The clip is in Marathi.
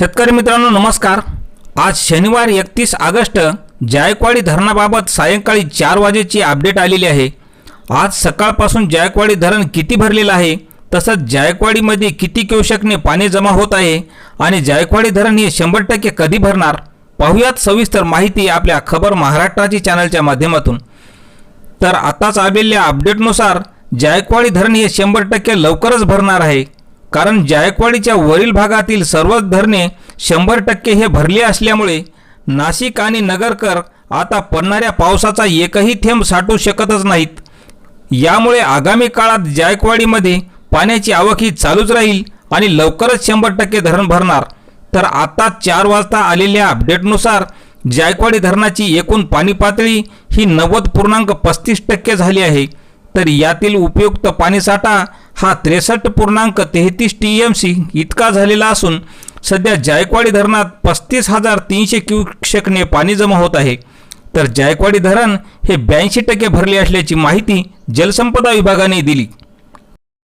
शेतकरी मित्रांनो नमस्कार. आज शनिवार एकतीस ऑगस्ट जायकवाडी धरणाबाबत सायंकाळी चार वाजेची अपडेट आलेली आहे. आज सकाळपासून जायकवाडी धरण किती भरलेलं आहे तसंच जायकवाडीमध्ये किती क्युसेकने पाणी जमा होत आहे आणि जायकवाडी धरण हे शंभर टक्के कधी भरणार? पाहुयात सविस्तर माहिती आपल्या खबर महाराष्ट्राची चॅनलच्या माध्यमातून. तर आताच आलेल्या अपडेटनुसार जायकवाडी धरण हे शंभर टक्के लवकरच भरणार आहे. कारण जायकवाडीच्या वरील भागातील सर्वच धरणे शंभर टक्के हे भरले असल्यामुळे नाशिक आणि नगरकर आता पडणाऱ्या पावसाचा एकही थेंब साठू शकतच नाहीत. यामुळे आगामी काळात जायकवाडीमध्ये पाण्याची आवक ही चालूच राहील आणि लवकरच शंभर टक्के धरण भरणार. तर आता चार वाजता आलेल्या अपडेटनुसार जायकवाडी धरणाची एकूण पाणी पातळी ही नव्वद पूर्णांक पस्तीस टक्के झाली आहे. तर यातील उपयुक्त पाणीसाठा हा त्रेसष्ट पूर्णांक तेहतीस टी एम सी इतका झालेला असून सध्या जायकवाडी धरणात पस्तीस हजार तीनशे क्युसेकने पाणी जमा होत आहे. तर जायकवाडी धरण हे ब्याऐंशी टक्के भरले असल्याची माहिती जलसंपदा विभागाने दिली.